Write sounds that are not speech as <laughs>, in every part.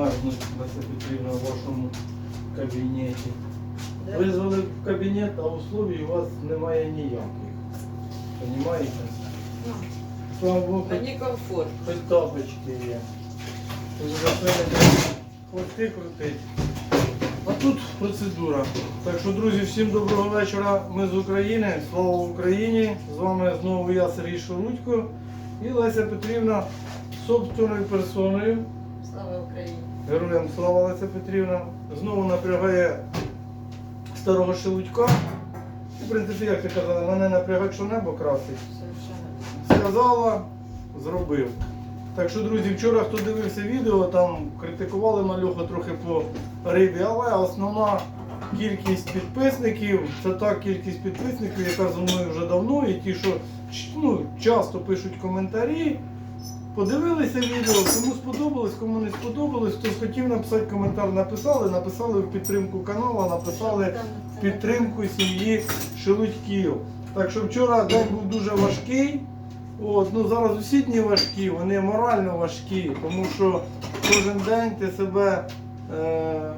мерзнуть Леся Петрівна в вашому кабінеті. Да. Визвали в кабінет, а условій у вас немає ніяких. Понімаєте? Ну, Слава Богу, Мені комфорт. хоч тапочки є. Хоч запевнити, хвости крутить. А тут процедура. Так що, друзі, всім доброго вечора. Ми з України. Слава Україні! З вами знову я, Сергій Шелудько і Леся Петрівна собственною персоною. Слава Україні. Героям слава Леся Петрівна. Знову напрягає старого Шелудька. В принципі, як ти казала, мене напрягать, що небо красить. Сказала, зробив. Так що, друзі, вчора хто дивився відео, там критикували мальоху трохи по рибі, але основна кількість підписників це та кількість підписників, яка зі мною вже давно, і ті, що ну, часто пишуть коментарі. Подивилися відео, кому сподобалось, кому не сподобалось, хто хотів написати коментар, написали, написали в підтримку каналу, написали в підтримку сім'ї Шелудьків. Так що вчора день був дуже важкий. От, ну зараз усі дні важкі, вони морально важкі, тому що кожен день ти себе е,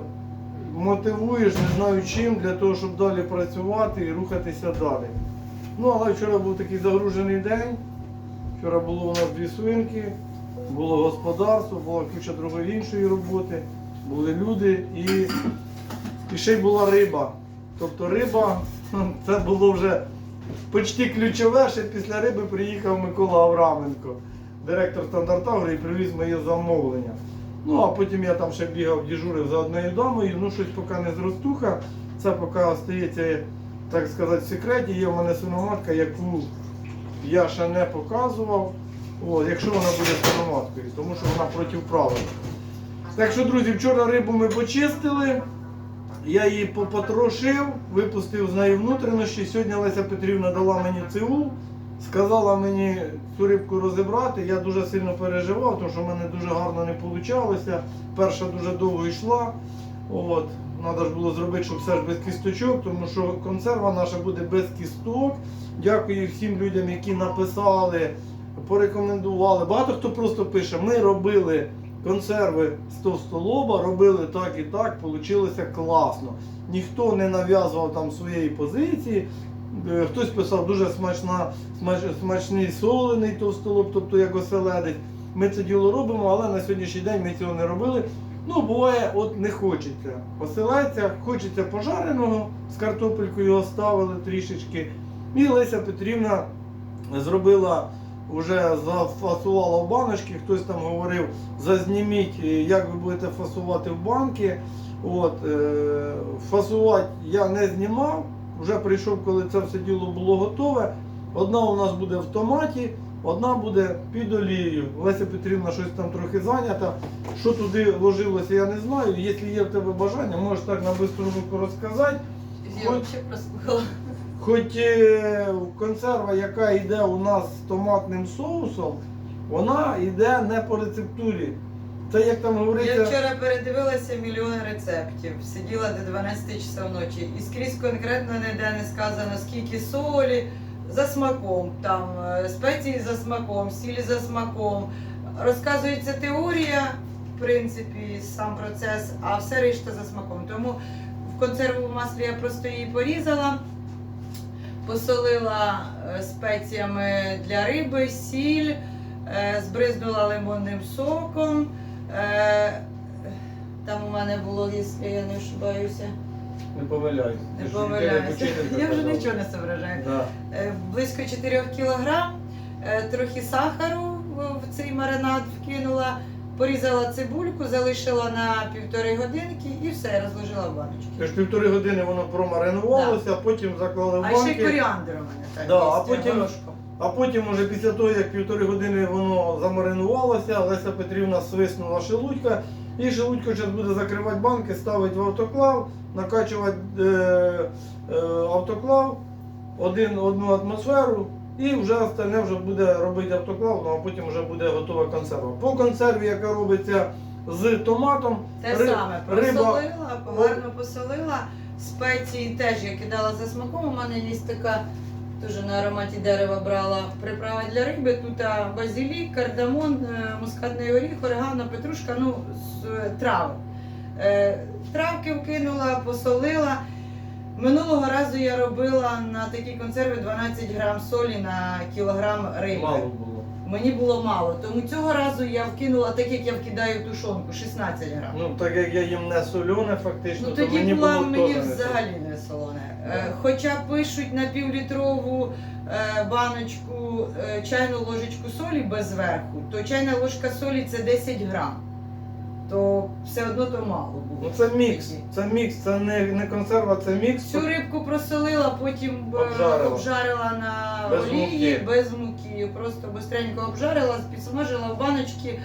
мотивуєш, не знаю чим, для того, щоб далі працювати і рухатися далі. Ну, але вчора був такий загружений день. Вчора було у нас дві свинки, було господарство, була куча другої іншої роботи, були люди і, і ще й була риба. Тобто риба це було вже почти ключове, ще після риби приїхав Микола Авраменко, директор стандартагру і привіз моє замовлення. Ну а потім я там ще бігав, дежурив за однією дамою, ну щось поки не зростуха. Це поки остається, так сказати, в секреті. Є в мене свиноматка, яку я ще не показував. От, якщо вона буде свиноматкою, тому що вона проти правил. Так що, друзі, вчора рибу ми почистили. Я її попотрошив, випустив з неї внутрішні. Сьогодні Леся Петрівна дала мені ЦУ, сказала мені цю рибку розібрати. Я дуже сильно переживав, тому що в мене дуже гарно не вийшло. Перша дуже довго йшла. От. Треба ж було зробити, щоб все ж без кісточок, тому що консерва наша буде без кісток. Дякую всім людям, які написали, порекомендували. Багато хто просто пише, ми робили консерви з товстолоба, робили так і так, вийшло класно. Ніхто не нав'язував там своєї позиції. Е, Хтось писав дуже смачна, смач, смачний солений товстолоб, тобто як оселедець. Ми це діло робимо, але на сьогоднішній день ми цього не робили. Ну, буває, от не хочеться. Оселедця, хочеться пожареного, з картопелькою оставили трішечки. І Леся Петрівна зробила, вже зафасувала в баночки, хтось там говорив, зазніміть, е, як ви будете фасувати в банки. От, е, фасувати я не знімав, вже прийшов, коли це все діло було готове. Одна у нас буде в томаті, одна буде під олією. Леся Петрівна щось там трохи зайнята. Що туди ложилося, я не знаю. Якщо є в тебе бажання, можеш так на бистру руку розказати. Я взагалі прослухала. Хоч е, консерва, яка йде у нас з томатним соусом, вона йде не по рецептурі. Це як там Я вчора передивилася мільйони рецептів, сиділа до 12 часов ночі і скрізь конкретно ніде не сказано, скільки солі за смаком, там е, спеції за смаком, сіль за смаком. Розказується теорія, в принципі, сам процес, а все решта за смаком. Тому в консервовому маслі я просто її порізала, посолила е, спеціями для риби, сіль, е, збризнула лимонним соком. Там у мене було, якщо я не ошибаюся, Не помиляйся. не помиляюся. Я вже нічого не соображаю. Да. Е, Близько 4 кілограм, е, трохи сахару в- цей маринад вкинула, порізала цибульку, залишила на півтори годинки і все, розложила в баночки. Тож півтори години воно промаринувалося, а потім заклали в А ще й коріандр у мене так. Да, а потім- горошком. А потім, уже після того, як півтори години воно замаринувалося, Леся Петрівна свиснула шелудька, і шелудько зараз буде закривати банки, ставить в автоклав, накачувати е, е, автоклав, один, одну атмосферу, і вже остальне вже буде робити автоклав, ну а потім вже буде готова консерва. По консерві, яка робиться з томатом, Те ри- саме риба- просолила, гарно посолила. Спеції теж я кидала за смаком. У мене є така Теж на ароматі дерева брала приправи для риби. Тут базилік, кардамон, е, мускатний оріх, орегано, петрушка, ну, з е, трави. Е, Травки вкинула, посолила. Минулого разу я робила на такі консерви 12 грам солі на кілограм риби. Мало було. Мені було мало, тому цього разу я вкинула так, як я вкидаю тушонку, 16 грам. Ну, так як я їм не солюне, фактично, Ну то тоді мені була було мені теж не взагалі не солоне. Е, Хоча пишуть на півлітрову е, баночку е, чайну ложечку солі без верху, то чайна ложка солі це 10 грам. То все одно то мало було. Ну це мікс, це мікс, це не, не консерва, це мікс. Всю рибку просолила, потім е, Обжарила. обжарила на Без олії муки. без муки. Просто бистренько обжарила, підсмажила в баночки,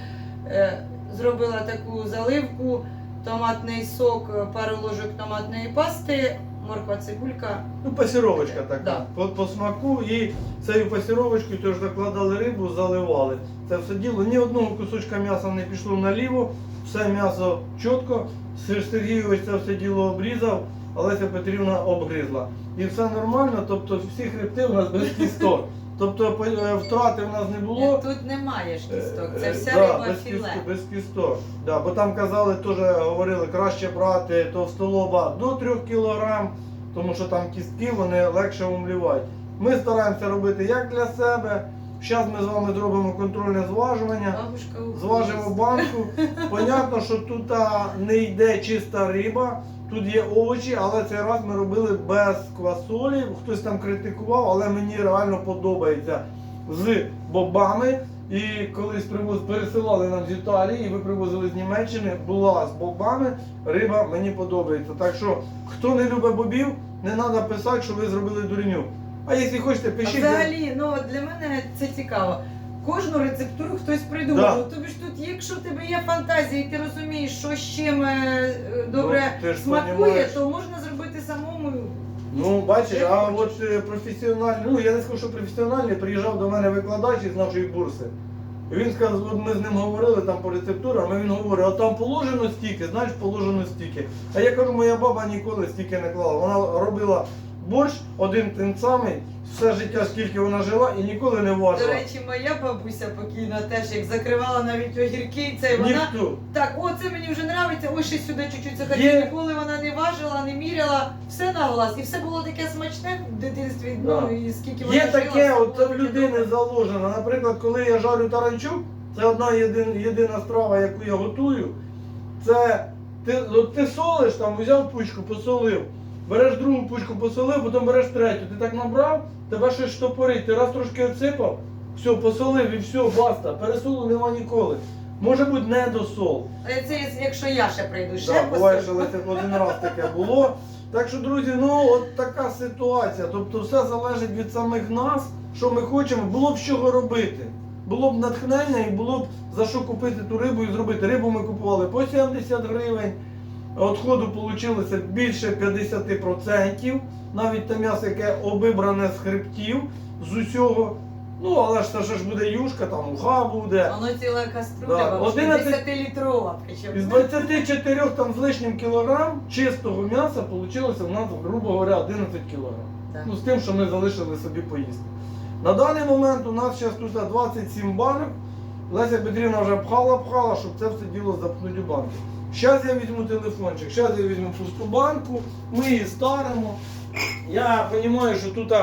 е, зробила таку заливку, томатний сок, е, пару ложок томатної пасти, морква цибулька. Ну, пасіровочка така. Да. По, по смаку і цією пасіровочкою теж закладали рибу, заливали. Це все діло. Ні одного кусочка м'яса не пішло наліво, все м'ясо чітко. Сер Сергійович це все діло обрізав, а Леся Петрівна обгризла. І все нормально, тобто всі хребти у нас без кісток. Тобто е, втрати в нас не було. Тут немає ж кісток, це е, вся да, риба без філе. кісток, без кісток. Да, бо там казали, теж говорили, краще брати товстолоба до 3 кг, тому що там кістки вони легше умлівають. Ми стараємося робити як для себе. Зараз ми з вами зробимо контрольне зважування. Зважимо банку. Понятно, що тут не йде чиста риба, тут є овочі, але цей раз ми робили без квасолі. Хтось там критикував, але мені реально подобається з бобами. І колись привоз пересилали нам з Італії, і ви привозили з Німеччини, була з бобами. Риба мені подобається. Так що, хто не любить бобів, не треба писати, що ви зробили дурню. А якщо хочете, А пишіть. Взагалі, ну от для мене це цікаво. Кожну рецептуру хтось придумав. Да. Тобі ж тут, якщо в тебе є фантазія, і ти розумієш, що з чим е, добре Ну, ти ж смакує, понімаєш. то можна зробити самому. Ну, бачиш, а от е, професіональний, ну я не скажу, що професіональний, приїжджав до мене викладач із нашої бурси. І він сказав, от ми з ним говорили там по рецептурам, а він говорить, а там положено стільки, знаєш, положено стільки. А я кажу, моя баба ніколи стільки не клала. Вона робила борщ один тим самий, все життя, скільки вона жила, і ніколи не До речі, моя бабуся покійна теж як закривала навіть огірки, це вона Ніхто. так, о, це мені вже нравиться, ось ще сюди чуть-чуть сахарки. Є. Ніколи вона не важила, не міряла, все на глаз. І все було таке смачне в дитинстві. Да. Ну і скільки вона Є жила, таке, все от було в таке людини добре. заложено. Наприклад, коли я жарю таранчук, це одна єдина, єдина страва, яку я готую. Це ти, от ти солиш там, взяв пучку, посолив, береш другу пучку, посолив, потім береш третю. Ти так набрав, тебе щось штопорить, ти раз трошки отсипав, все, посолив і все, баста. Пересолу нема ніколи. Може бути недосол. Але це якщо я ще прийду, ще Да, буває, що лише один раз таке було. Так що, друзі, ну от така ситуація. Тобто все залежить від самих нас, що ми хочемо. Було б з чого робити. Було б натхнення і було б за що купити ту рибу і зробити. Рибу ми купували по 70 гривень. Отходу вийшло більше 50%. Навіть те м'ясо, яке обібране з хребтів, з усього. Ну, але ж це ж буде юшка, там уха буде. Воно ціла каструля, Да, бабушка, 11 10-літрова. Із 24 там з лишнім кілограм чистого м'яса вийшло у нас, грубо говоря, 11 кілограм. Так. Ну, з тим, що ми залишили собі поїсти. На даний момент у нас зараз тут 27 банок. Леся Петрівна вже пхала-пхала, щоб це все діло запхнути у банки. Зараз я візьму телефончик, зараз я візьму пусту банку, ми її старимо. Я розумію, що тут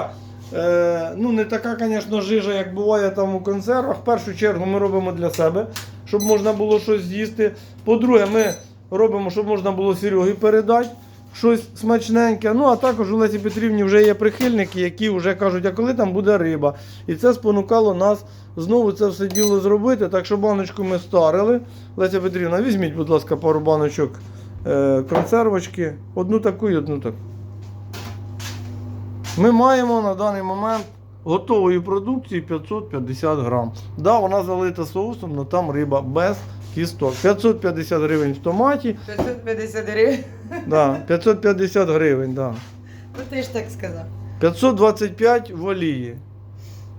е, ну, не така, звісно, жижа, як буває там у консервах. В першу чергу ми робимо для себе, щоб можна було щось з'їсти. По-друге, ми робимо, щоб можна було Сереги передати щось смачненьке. Ну, а також у Лесі Петрівні вже є прихильники, які вже кажуть, а коли там буде риба. І це спонукало нас знову це все діло зробити. Так що баночку ми старили. Леся Петрівна, візьміть, будь ласка, пару баночок е, консервочки. Одну таку і одну таку. Ми маємо на даний момент готової продукції 550 грам. Да, вона залита соусом, але там риба без кісток. 550 гривень в томаті. 550 гривень. Да, 550 гривень, да. Ну ти ж так сказав. 525 в олії.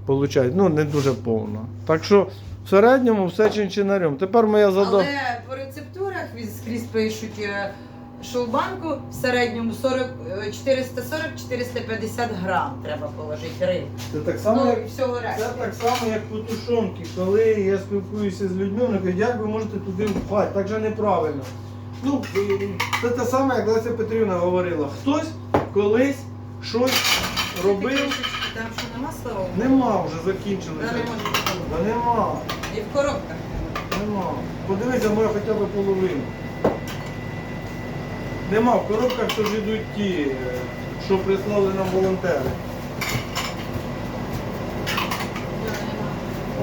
Получають, ну не дуже повно. Так що в середньому все чинчинарем. Тепер моя задача. Але по рецептурах скрізь пишуть, е, шулбанку в середньому 40, е, 440-450 грам треба положити риб. Це так само, Ну як всього Це так само, як по тушонки. Коли я спілкуюся з людьми, вони кажуть, як ви можете туди впхати, так же неправильно. Ну, це те саме, як Леся Петрівна говорила. Хтось колись щось робив, Там що нема слова? нема вже Да, закінчилося. не може бути. Та нема, І в коробках. нема. Подивися, моя хоча б половину. Нема, в коробках ж йдуть ті, е, що прислали нам волонтери.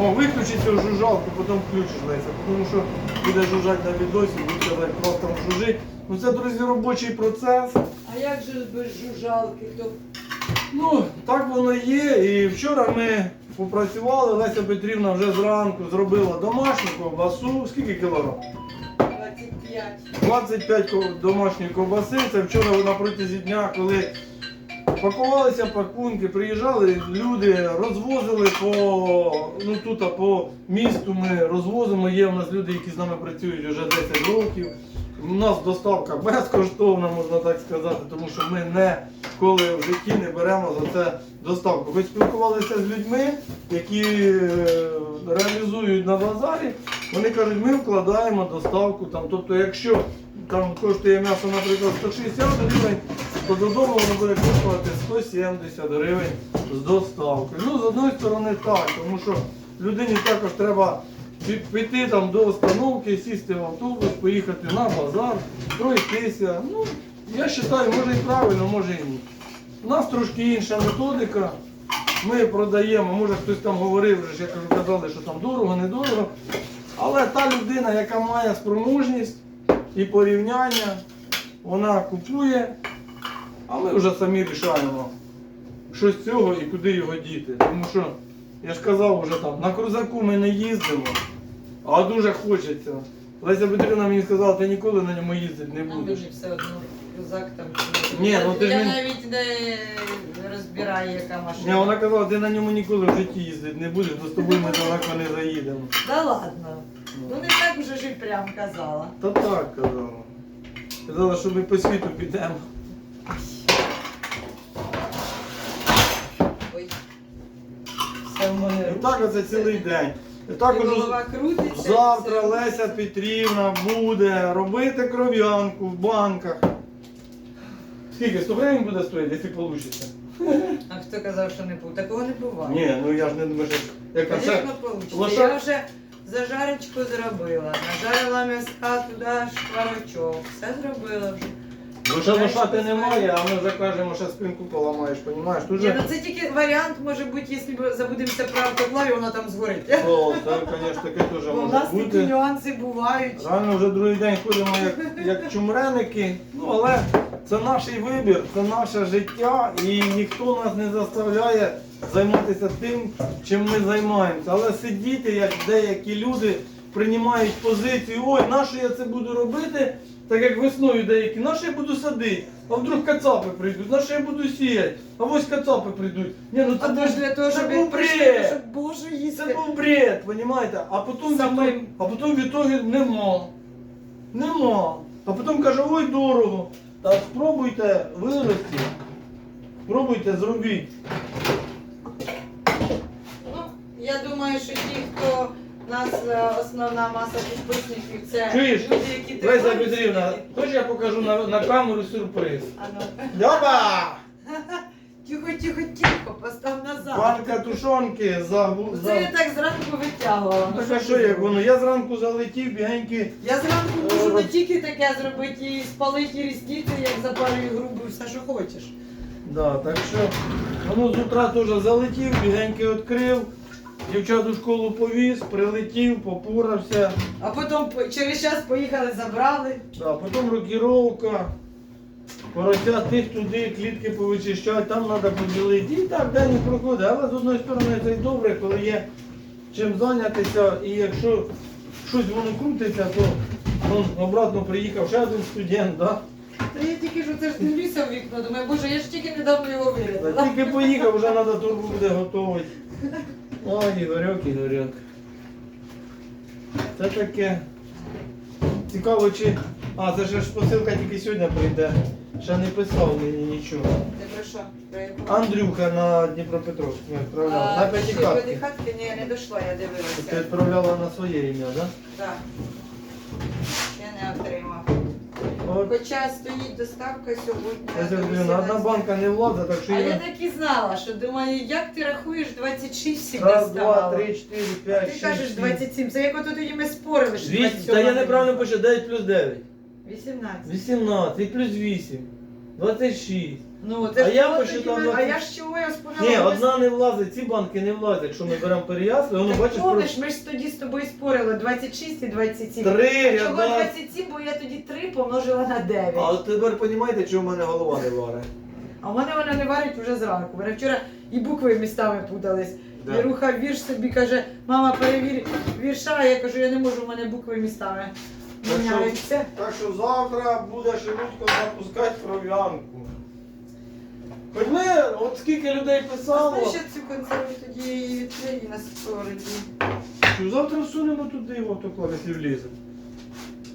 О, виключи цю жужжалку, потім включиш Леся, тому що буде жужжати на відосі, буде просто жужжить. Ну це, друзі, робочий процес. А як же без жужжалки? То Ну, так воно є. І вчора ми попрацювали, Леся Петрівна вже зранку зробила домашню ковбасу. Скільки кілограм? 25. 25 домашньої ковбаси. Це вчора на протязі дня, коли пакувалися пакунки, приїжджали люди, розвозили по ну тут по місту. Ми розвозимо. Є у нас люди, які з нами працюють вже 10 років. У нас доставка безкоштовна, можна так сказати, тому що ми ніколи в житті не беремо за це доставку. Ви спілкувалися з людьми, які е, реалізують на базарі. Вони кажуть, ми вкладаємо доставку. Там, тобто, якщо там коштує м'ясо, наприклад, 160 гривень, то додому воно буде коштувати 170 гривень з доставкою. Ну, з одної сторони так, тому що людині також треба піти там до установки, сісти в автобус, поїхати на базар, пройтися. Ну, я вважаю, може і правильно, може і ні. У нас трошки інша методика. Ми продаємо, може хтось там говорив, вже кажу, казали, що там дорого, недорого. Але та людина, яка має спроможність і порівняння, вона купує, а ми вже самі рішаємо, що з цього і куди його діти. Тому що, я ж казав вже там, на крузаку ми не їздимо, а дуже хочеться. Леся Петрівна мені сказала, ти ніколи на ньому їздити не будеш. мені все одно крузак там. Ні, я, ну ти ж я не- навіть не розбираю, яка машина. Ні, вона казала, ти на ньому ніколи в житті їздити не будеш, бо з тобою ми далеко не заїдемо. Да ладно. Ну не так вже ж і прям казала. Та так казала. Казала, що ми по світу підемо. Ой. Все в мене І так оце цілий день. І також голова крутиться. завтра все. Леся Петрівна буде робити кров'янку в банках. Скільки? 100 гривень буде стоїти, якщо вийде? А хто казав, що не буде? Такого не буває. Ні, ну я ж не думаю, що як це. Звісно, вийде. Я вже зажарочку зробила. Нажарила м'яска туди шкварочок. Все зробила вже. Ну ще лошати немає, а ми вже кажемо, що спинку поламаєш, розумієш? Тут Ні, же... ну це тільки варіант може бути, якщо ми забудемося правити плаві, воно там згорить. О, це, звісно, таке теж Бо в може нас такі бути. нюанси бувають. Реально вже другий день ходимо як, як чумреники. Ну але це наш вибір, це наше життя, і ніхто нас не заставляє займатися тим, чим ми займаємося. Але сидіти, як деякі люди приймають позицію, ой, на що я це буду робити, так як весною деякі, на що я буду садити, а вдруг кацапи прийдуть, на що я буду сіяти, а ось кацапи прийдуть. Ні, ну це А то ж був- для того, це щоб був він прийшли, бред. щоб Боже Це їсти. був бред, розумієте? А потім, Самим. відтоді- а потім в ітогі нема. Нема. А потім каже, ой, дорого. Та спробуйте вирости. Спробуйте зробіть. Ну, я думаю, що ті, хто у нас е, основна маса підписників, це Чуєш? люди, які Леся тримають Петрівна, собі. хочеш я покажу на, на камеру сюрприз? А ну. <laughs> Тихо, тихо, тихо, постав назад. Банка тушонки за... Це я за... так зранку витягувала. ну, Так а що як воно? Я зранку залетів, бігеньки. Я зранку Е, можу не тільки таке зробити, і спалити і різниці, як запалюю грубу, все, що хочеш. Да, так що воно з утра теж залетів, бігеньки відкрив, дівчат у школу повіз, прилетів, попурався. А потім через час поїхали, забрали. Да, потім рокіровка, порося тих туди, клітки повичищати, там треба поділити. І так день не проходить. Але з одної сторони це й добре, коли є чим зайнятися, і якщо щось воно крутиться, то он, обратно приїхав ще один студент. Да? Та я тільки що це ж дивлюся в вікно, думаю, боже, я ж тільки недавно його Та вирядила. Тільки поїхав, вже треба турбу буде готувати. <laughs> Ой, Ігорьок, Ігорьок. Це таке. Цікаво, чи А, це ж посилка тільки сьогодні прийде. Ще не писав мені нічого. Ти про що? Про яку? Андрюха на Дніпропетровськ не відправляв. А, На ще п'ятихатки. п'ятихатки ні, не дійшла, я Ти дивилася. відправляла на своє ім'я, так? Так. Я не отримав. Хоча стоїть доставка сьогодні. Я говорю, одна банка не влазить, так що А я я... так і знала, що думаю, як ти рахуєш 26 завжди Раз, два, три, чотири, п'ять, Ти шість, кажеш сім. 27. Це як ото тоді ми спорили, що 200, 27 та я не неправильно пишу, 9 плюс 9. 18. 18 плюс 8. 26. Ну, це А ж я посчитав тоді ми- А 20. я ж чого я спорила? Ні, одна не влазить, ці банки не влазять, якщо ми беремо переясло, воно бачиш про помниш, ми ж тоді з тобою спорили 26 і 27. три А чого ряда. 27, бо я тоді 3 помножила на 9. А от тепер розумієте, чому в мене голова не варить? А в мене вона не варить вже зранку. Мене вчора і букви містами путались. Да. Віруха вірш собі каже, мама, перевір вірша. Я кажу, я не можу, у мене букви містами Так що- міняються. Так що завтра буде Шелудько запускати кров'янку. Хоч ми, от скільки людей писало, я цю консерву тоді і відкрию на сковороді. що завтра всунемо туди в автоклав, якщо влізе.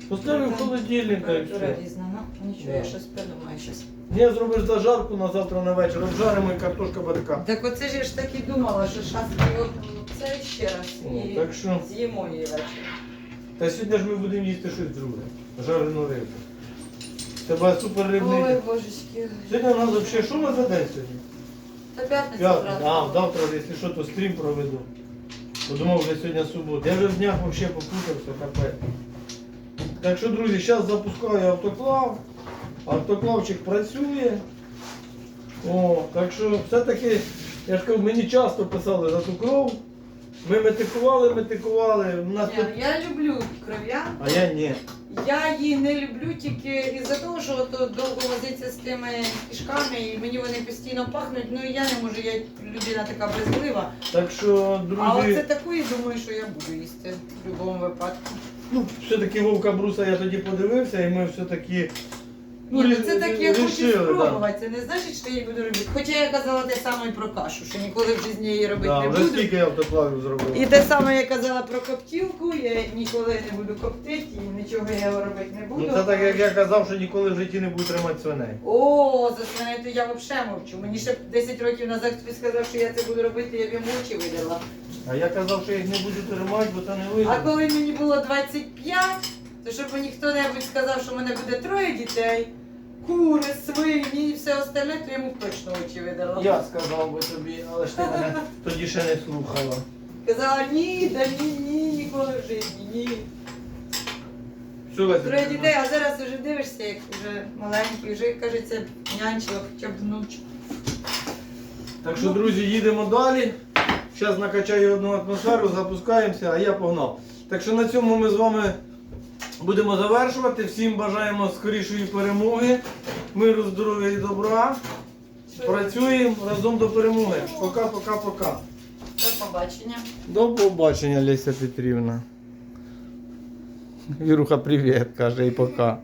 Поставимо в холодильник та й Температура різна, ну нічого, Да. я щось придумаю щас. Не зробиш зажарку на завтра на вечір, обжаримо і картошка барика. Так оце ж я ж так і думала, що щас його це ще раз О, так що, з'їмо її вечором. та сьогодні ж ми будемо їсти щось друге. Жарену рибу. Тебе супер рибний. Ой, день. божечки. Сьогодні у нас взагалі, що у за день сьогодні? Та п'ятниця зразу. А, завтра, якщо що, то стрім проведу. Подумав, вже сьогодні субота. Я вже в днях взагалі попутався, капець. Так що, друзі, зараз запускаю автоклав. Автоклавчик працює. О, так що все-таки, я ж кажу, мені часто писали за ту кров. Ми метикували, метикували. У нас Ні, тут... Я люблю кров'ян. А я ні. Я її не люблю тільки із-за того, що то довго возиться з тими кішками, і мені вони постійно пахнуть. Ну і я не можу, я людина така брезлива. Так що, А друзі, оце таку і думаю, що я буду їсти в будь-якому випадку. ну, все-таки Вовка Бруса я тоді подивився, і ми все-таки. Ні, ну це так я хочу рішили, спробувати. Це не значить, що я її буду робити. Хоча я казала те саме і про кашу, що ніколи в житті її робити Да, не вже буду. скільки я автоклавів зробив. І те саме я казала про коптілку, я ніколи не буду коптити і нічого я робити не буду. Ну це так, як я казав, що ніколи в житті не буду тримати свиней. О, за свиней то я взагалі мовчу. Мені ще 10 років назад хтось сказав, що я це буду робити, я б йому очі видала. А я казав, що я їх не буду тримати, бо це не вийде. А коли мені було 25, то щоб мені хто-небудь сказав, що в мене буде троє дітей, кури, свині і все остальне, то йому точно очі видала. Я сказав би тобі, але ж ти мене тоді ще не слухала. Казала, ні, да ні, ні, ніколи в житті, ні. Все, Леся, Троє дітей, а зараз вже дивишся, як вже маленький, вже кажеться, нянчила хоча б внучку. Так що, друзі, їдемо далі. Зараз накачаю одну атмосферу, запускаємося, а я погнав. Так що на цьому ми з вами будемо завершувати. Всім бажаємо скорішої перемоги, миру, здоров'я і добра. Працюємо разом до перемоги. Пока, пока, пока. До побачення. До побачення, Леся Петрівна. Віруха, привіт, каже і пока.